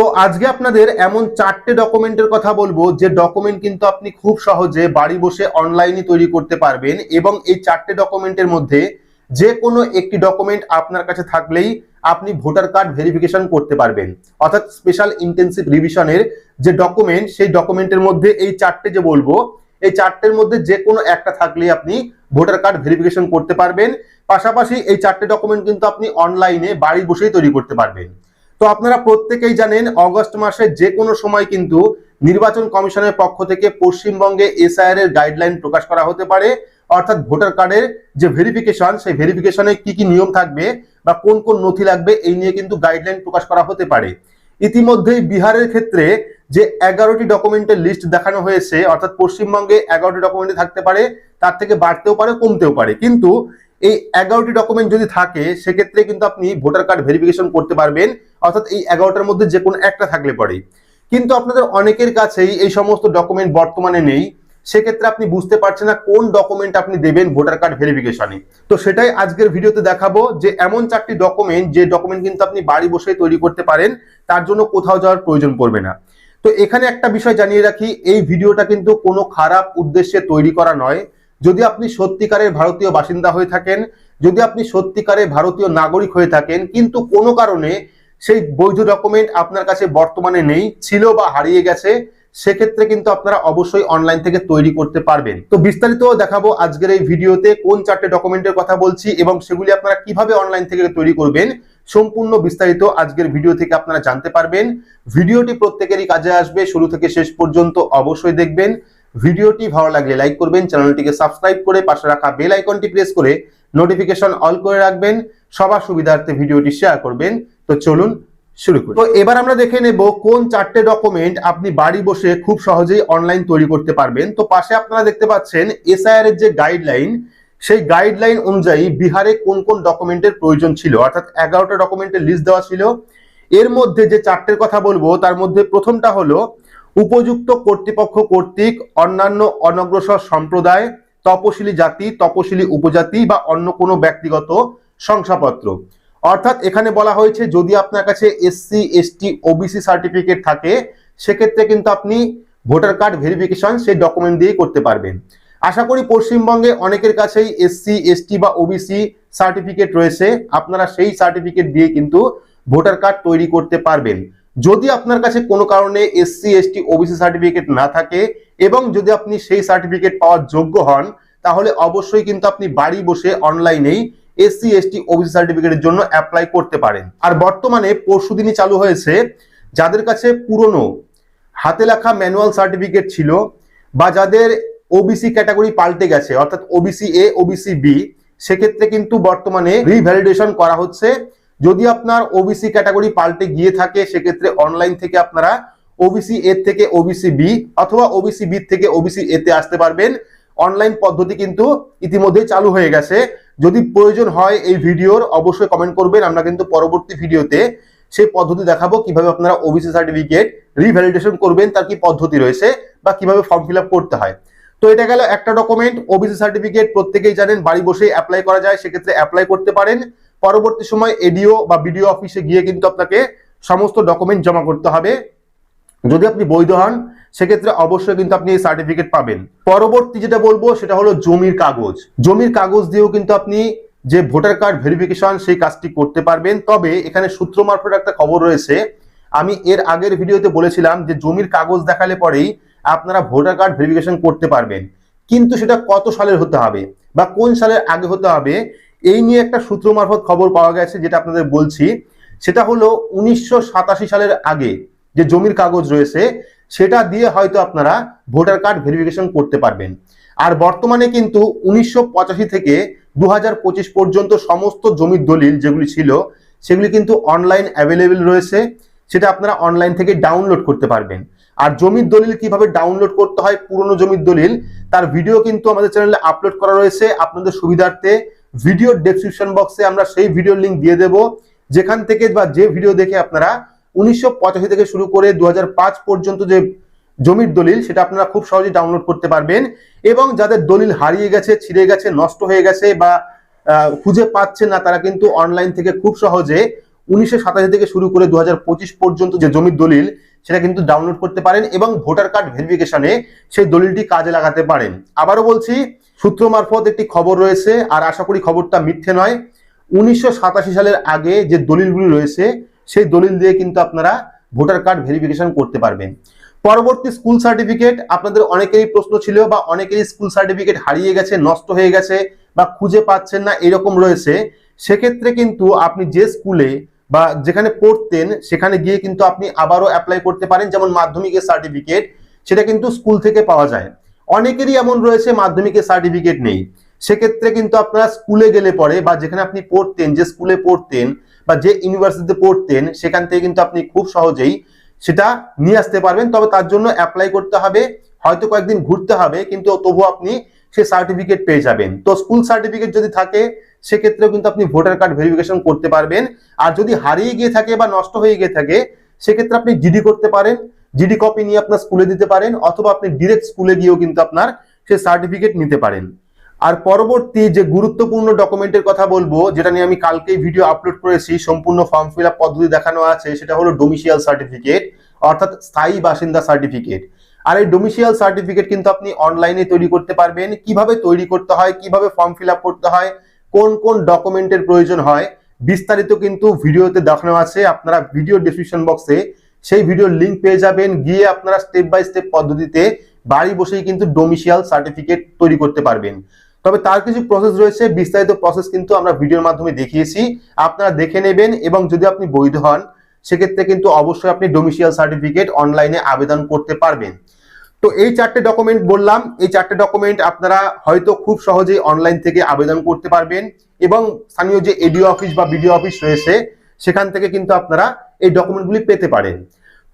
তো আজকে আপনাদের এমন চারটে ডকুমেন্টের কথা বলব, যে ডকুমেন্ট কিন্তু আপনি খুব সহজে বাড়ি বসে অনলাইনে তৈরি করতে পারবেন এবং এই চারটে ডকুমেন্টের মধ্যে যে কোনো একটি ডকুমেন্ট আপনার কাছে থাকলেই আপনি ভোটার কার্ড ভেরিফিকেশন করতে পারবেন। অর্থাৎ স্পেশাল ইন্টেন্সিভ রিভিশনের যে ডকুমেন্ট সেই ডকুমেন্টের মধ্যে এই চারটে যে বলব, এই চারটের মধ্যে যে কোনো একটা থাকলেই আপনি ভোটার কার্ড ভেরিফিকেশন করতে পারবেন। পাশাপাশি এই চারটে ডকুমেন্ট কিন্তু আপনি অনলাইনে বাড়ি বসেই তৈরি করতে পারবেন। তো আপনারা প্রত্যেকেই জানেন, অগস্ট মাসে যে কোনো সময় কিন্তু নির্বাচন কমিশনের পক্ষ থেকে পশ্চিমবঙ্গে এসআইআর এর গাইডলাইন প্রকাশ করা হতে পারে। অর্থাৎ ভোটার কার্ডের যে ভেরিফিকেশন সেই ভেরিফিকেশনে কি কি নিয়ম থাকবে বা কোন কোন নথি লাগবে, এই নিয়ে কিন্তু গাইডলাইন প্রকাশ করা হতে পারে। ইতিমধ্যেই বিহারের ক্ষেত্রে যে এগারোটি ডকুমেন্টের লিস্ট দেখানো হয়েছে, অর্থাৎ পশ্চিমবঙ্গে এগারোটি ডকুমেন্ট থাকতে পারে, তার থেকে বাড়তেও পারে, কমতেও পারে। কিন্তু এই এগারোটি ডকুমেন্ট যদি থাকে, সেক্ষেত্রে কিন্তু আপনি ভোটার কার্ড ভেরিফিকেশন করতে পারবেন। অর্থাৎ এই এগারোটার মধ্যে যে কোনো একটা থাকলে পরে। কিন্তু আপনাদের অনেকের কাছেই এই সমস্ত ডকুমেন্ট বর্তমানে নেই। সেক্ষেত্রে আপনি বুঝতে পারছেন না কোন ডকুমেন্ট আপনি দেবেন ভোটার কার্ড ভেরিফিকেশনে তো সেটাই আজকের ভিডিওতে দেখাবো যে এমন চারটি ডকুমেন্ট যে ডকুমেন্ট কিন্তু আপনি বাড়ি বসে তৈরি করতে পারেন, তার জন্য কোথাও যাওয়ার প্রয়োজন পড়বে না। তো এখানে একটা বিষয় জানিয়ে রাখি, এই ভিডিওটা কিন্তু কোনো খারাপ উদ্দেশ্যে তৈরি করা নয়। যদি আপনি সত্যিকারের ভারতীয় বাসিন্দা হয়ে থাকেন, যদি আপনি সত্যিকারের ভারতীয় নাগরিক হয়ে থাকেন, কিন্তু কোনো কারণে সেই বৈধ ডকুমেন্ট আপনার কাছে বর্তমানে নেই, ছিল বা হারিয়ে গেছে, সেক্ষেত্রে কিন্তু আপনারা অবশ্যই অনলাইন থেকে তৈরি করতে পারবেন। তো বিস্তারিত দেখাবো আজকের এই ভিডিওতে কোন চারটে ডকুমেন্টের কথা বলছি এবং সেগুলি আপনারা কীভাবে অনলাইন থেকে তৈরি করবেন, সম্পূর্ণ বিস্তারিত আজকের ভিডিও থেকে আপনারা জানতে পারবেন। ভিডিওটি প্রত্যেকেরই কাজে আসবে, শুরু থেকে শেষ পর্যন্ত অবশ্যই দেখবেন। ভিডিওটি ভালো লাগলে লাইক করবেন, চ্যানেলটিকে সাবস্ক্রাইব করে পাশে রাখা বেল আইকনটি প্রেস করে নোটিফিকেশন অল করে রাখবেন, সবার সুবিধার্থে ভিডিওটি শেয়ার করবেন। তো চলুন শুরু করি। তো এবার আমরা দেখে নেব কোন চারটে ডকুমেন্ট আপনি বাড়ি বসে খুব সহজেই অনলাইন তৈরি করতে পারবেন। তো পাশে আপনারা দেখতে পাচ্ছেন এসআইআর এর যে গাইডলাইন সেই গাইডলাইন অনুযায়ী বিহারে কোন কোন ডকুমেন্টের প্রয়োজন ছিল? অর্থাৎ এগারোটা ডকুমেন্টের লিস্ট দেওয়া ছিল। এর মধ্যে যে চারটের কথা বলব, তার মধ্যে প্রথমটা হলো উপযুক্ত কর্তৃপক্ষ কর্তৃক অন্যান্য অনগ্রসর সম্প্রদায়, তপশিলি জাতি, তপশিলি উপজাতি বা অন্য কোনো ব্যক্তিগত শংসাপত্র। অর্থাৎ এখানে বলা হয়েছে, যদি আপনার কাছে এসসি এসটি ওবিসি সার্টিফিকেট থাকে, সেক্ষেত্রে কিন্তু আপনি ভোটার কার্ড ভেরিফিকেশন সেই ডকুমেন্ট দিয়েই করতে পারবেন। আশা করি পশ্চিমবঙ্গে অনেকের কাছেই এসসি এসটি বা ওবিসি সার্টিফিকেট রয়েছে। আপনারা সেই সার্টিফিকেট দিয়ে কিন্তু ভোটার কার্ড তৈরি করতে পারবেন। যদি আপনার কাছে কোনো কারণে এসসি এসটি ওবিসি সার্টিফিকেট না থাকে এবং যদি আপনি সেই সার্টিফিকেট পাওয়ার যোগ্য হন, তাহলে অবশ্যই কিন্তু আপনি বাড়ি বসে অনলাইনেই এসসি এসটি ওবিসি সার্টিফিকেটের জন্য অ্যাপ্লাই করতে পারেন। আর বর্তমানে পরশু দিনই চালু হয়েছে যাদের কাছে পুরনো, হাতে লেখা ম্যানুয়াল সার্টিফিকেট ছিল বা যাদের ওবিসি ক্যাটাগরি পাল্টে গেছে, অর্থাৎ ওবিসি এ ওবিসি বি সেক্ষেত্রে কিন্তু বর্তমানে রিভ্যালিডেশন করা হচ্ছে। যদি আপনার ওবিসি ক্যাটাগরি পাল্টে গিয়ে থাকে, সেক্ষেত্রে অনলাইন থেকে আপনারা ওবিসি এর থেকে ওবিসি বি অথবা ওবিসি বি থেকে ওবিসি এতে আসতে পারবেন। অনলাইন পদ্ধতি কিন্তু ইতিমধ্যে চালু হয়ে গেছে। যদি প্রয়োজন হয় এই ভিডিওর, অবশ্যই কমেন্ট করবেন। আমরা কিন্তু পরবর্তী ভিডিওতে সেই পদ্ধতি দেখাবো, কীভাবে আপনারা ওবিসি সার্টিফিকেট রিভ্যালিডেশন করবেন, তার কি পদ্ধতি রয়েছে বা কীভাবে ফর্ম ফিল করতে হয়। তো এটা গেল একটা ডকুমেন্ট ওবিসি সার্টিফিকেট প্রত্যেকেই জানেন, বাড়ি বসে অ্যাপ্লাই করা যায়, সেক্ষেত্রে অ্যাপ্লাই করতে পারেন। পরবর্তী সময় এডিও বা বিডিও অফিসে গিয়ে কিন্তু আপনাকে সমস্ত ডকুমেন্ট জমা করতে হবে। যদি আপনি বৈধ হন, সেক্ষেত্রে অবশ্যই কিন্তু আপনি এই সার্টিফিকেট পাবেন। পরবর্তী যেটা বলব, সেটা হলো জমির কাগজ। জমির কাগজ দিয়েও কিন্তু আপনি যে ভোটার কার্ড ভেরিফিকেশন সেই কাজটি করতে পারবেন। তবে এখানে সূত্র মারফত একটা খবর রয়েছে। আমি এর আগের ভিডিওতে বলেছিলাম যে জমির কাগজ দেখালে পরেই আপনারা ভোটার কার্ড ভেরিফিকেশন করতে পারবেন। কিন্তু সেটা কত সালের হতে হবে বা কোন সালের আগে হতে হবে এই নিয়ে একটা সূত্র মারফত খবর পাওয়া গেছে, যেটা আপনাদের বলছি। সেটা হলো উনিশশো সাতাশি সালের আগে যে জমির কাগজ রয়েছে, সেটা দিয়ে হয়তো আপনারা ভোটার কার্ড ভেরিফিকেশন করতে পারবেন। আর বর্তমানে কিন্তু উনিশশো পঁচাশি থেকে দু হাজার পঁচিশ পর্যন্ত সমস্ত জমির দলিল যেগুলি ছিল, সেগুলি কিন্তু অনলাইন অ্যাভেলেবেল রয়েছে। সেটা আপনারা অনলাইন থেকে ডাউনলোড করতে পারবেন। আর জমির দলিল কীভাবে ডাউনলোড করতে হয়, পুরনো জমির দলিল, তার ভিডিও কিন্তু আমাদের চ্যানেলে আপলোড করা রয়েছে। আপনাদের সুবিধার্থে ভিডিও ডেসক্রিপশন বক্সে আমরা সেই ভিডিও লিঙ্ক দিয়ে দেব। যেখান থেকে বা যে ভিডিও দেখে আপনারা উনিশশো পঁচাশি থেকে শুরু করে দু হাজার পাঁচ পর্যন্ত যে জমির দলিল, সেটা আপনারা খুব সহজেই ডাউনলোড করতে পারবেন। এবং যাদের দলিল হারিয়ে গেছে, ছিঁড়ে গেছে, নষ্ট হয়ে গেছে বা খুঁজে পাচ্ছেন না, তারা কিন্তু অনলাইন থেকে খুব সহজে উনিশশো সাতাশি থেকে শুরু করে দু হাজার পঁচিশ পর্যন্ত যে জমির দলিল সেটা কিন্তু ডাউনলোড করতে পারেন এবং ভোটার কার্ড ভেরিফিকেশনে সেই দলিলটি কাজে লাগাতে পারেন। আবারও বলছি, সূত্র মারফত একটি খবর রয়েছে, আর আশা করি খবরটা মিথ্যে নয়। উনিশশো সালের আগে যে দলিলগুলি রয়েছে, সেই দলিল দিয়ে কিন্তু আপনারা ভোটার কার্ড ভেরিফিকেশন করতে পারবেন। পরবর্তী স্কুল সার্টিফিকেট আপনাদের অনেকেরই প্রশ্ন ছিল বা অনেকেরই স্কুল সার্টিফিকেট হারিয়ে গেছে, নষ্ট হয়ে গেছে বা খুঁজে পাচ্ছেন না, এরকম রয়েছে। সেক্ষেত্রে কিন্তু আপনি যে স্কুলে বা যেখানে পড়তেন, সেখানে গিয়ে কিন্তু আপনি আবারও অ্যাপ্লাই করতে পারেন, যেমন মাধ্যমিকের সার্টিফিকেট সেটা কিন্তু স্কুল থেকে পাওয়া যায়। অনেকেরই এমন রয়েছে, মাধ্যমিকের সার্টিফিকেট নেই। সেক্ষেত্রে কিন্তু আপনারা স্কুলে গেলে পরে বা যেখানে আপনি পড়তেন, যে স্কুলে পড়তেন বা যে ইউনিভার্সিটিতে পড়তেন, সেখান থেকে কিন্তু আপনি খুব সহজেই সেটা নিয়ে আসতে পারবেন। তবে তার জন্য অ্যাপ্লাই করতে হবে, হয়তো কয়েকদিন ঘুরতে হবে, কিন্তু তবু আপনি সে সার্টিফিকেট পেয়ে যাবেন। তো স্কুল সার্টিফিকেট যদি থাকে সেক্ষেত্রেও কিন্তু আপনি ভোটার কার্ড ভেরিফিকেশন করতে পারবেন। আর যদি হারিয়ে গিয়ে থাকে বা নষ্ট হয়ে গিয়ে থাকে, সেক্ষেত্রে আপনি জিডি করতে পারেন। জিডি কপি নিয়ে আপনার স্কুলে দিতে পারেন, অথবা আপনি ডিরেক্ট স্কুলে গিয়েও কিন্তু আপনার সে সার্টিফিকেট নিতে পারেন। আর পরবর্তী যে গুরুত্বপূর্ণ ডকুমেন্টের কথা বলব, যেটা নিয়ে আমি কালকেই ভিডিও আপলোড করেছি, সম্পূর্ণ ফর্ম ফিল আপ পদ্ধতি দেখানো আছে, সেটা হলো ডোমিসিয়াল সার্টিফিকেট অর্থাৎ স্থায়ী বাসিন্দা সার্টিফিকেট আর এই ডোমিসিয়াল সার্টিফিকেট কিন্তু আপনি অনলাইনে তৈরি করতে পারবেন। কীভাবে তৈরি করতে হয়, কীভাবে ফর্ম ফিল করতে হয় কোন কোন ডকুমেন্টের প্রয়োজন হয়, বিস্তারিত কিন্তু ভিডিওতে দেখানো আছে, আপনারা ভিডিও ডিসক্রিপশন বক্সে সেই ভিডিওর লিঙ্ক পেয়ে যাবেন, গিয়ে আপনারা স্টেপ বাই স্টেপ পদ্ধতিতে বাড়ি বসেই কিন্তু ডোমিসিয়াল সার্টিফিকেট তৈরি করতে পারবেন। তবে তার কিছু প্রসেস রয়েছে, বিস্তারিত প্রসেস কিন্তু আমরা ভিডিওর মাধ্যমে দেখিয়েছি, আপনারা দেখে নেবেন এবং যদি আপনি বৈধ হন, সেক্ষেত্রে কিন্তু অবশ্যই আপনি ডোমিসিয়াল সার্টিফিকেট অনলাইনে আবেদন করতে পারবেন। তো এই চারটে ডকুমেন্ট বললাম, এই চারটে ডকুমেন্ট আপনারা হয়তো খুব সহজেই অনলাইন থেকে আবেদন করতে পারবেন এবং স্থানীয় যে এডিও অফিস বা বিডিও অফিস রয়েছে, সেখান থেকে কিন্তু আপনারা এই ডকুমেন্টগুলি পেতে পারেন।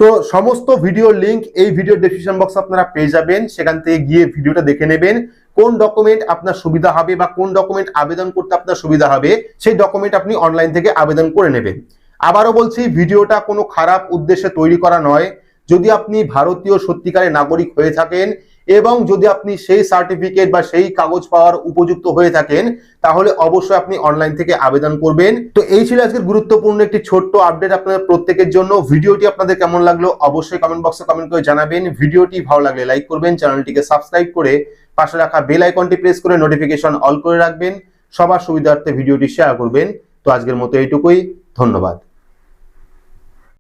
তো সমস্ত ভিডিও লিঙ্ক এই ভিডিও ডেসক্রিপশন বক্স আপনারা পেয়ে যাবেন, সেখান থেকে গিয়ে ভিডিওটা দেখে নেবেন, কোন ডকুমেন্ট আপনার সুবিধা হবে বা কোন ডকুমেন্ট আবেদন করতে আপনার সুবিধা হবে, সেই ডকুমেন্ট আপনি অনলাইন থেকে আবেদন করে নেবেন। আবারও বলছি ভিডিওটা কোনো খারাপ উদ্দেশ্যে তৈরি করা নয় যদি আপনি ভারতীয় সত্যিকারের নাগরিক হয়ে থাকেন এবং যদি আপনি সেই সার্টিফিকেট বা সেই কাগজ পাওয়ার উপযুক্ত হয়ে থাকেন, তাহলে অবশ্যই আপনি অনলাইন থেকে আবেদন করবেন। তো এই ছিল আজকের গুরুত্বপূর্ণ একটি ছোট্ট আপডেট আপনাদের প্রত্যেকের জন্য। ভিডিওটি আপনাদের কেমন লাগল অবশ্যই কমেন্ট বক্সে কমেন্ট করে জানাবেন। ভিডিওটি ভালো লাগলে লাইক করবেন, চ্যানেলটিকে সাবস্ক্রাইব করে পাশে রাখা বেল আইকনটি প্রেস করে নোটিফিকেশন অল করে রাখবেন। সবার সুবিধার্থে ভিডিওটি শেয়ার করবেন। তো আজকের মতো এইটুকুই। ধন্যবাদ।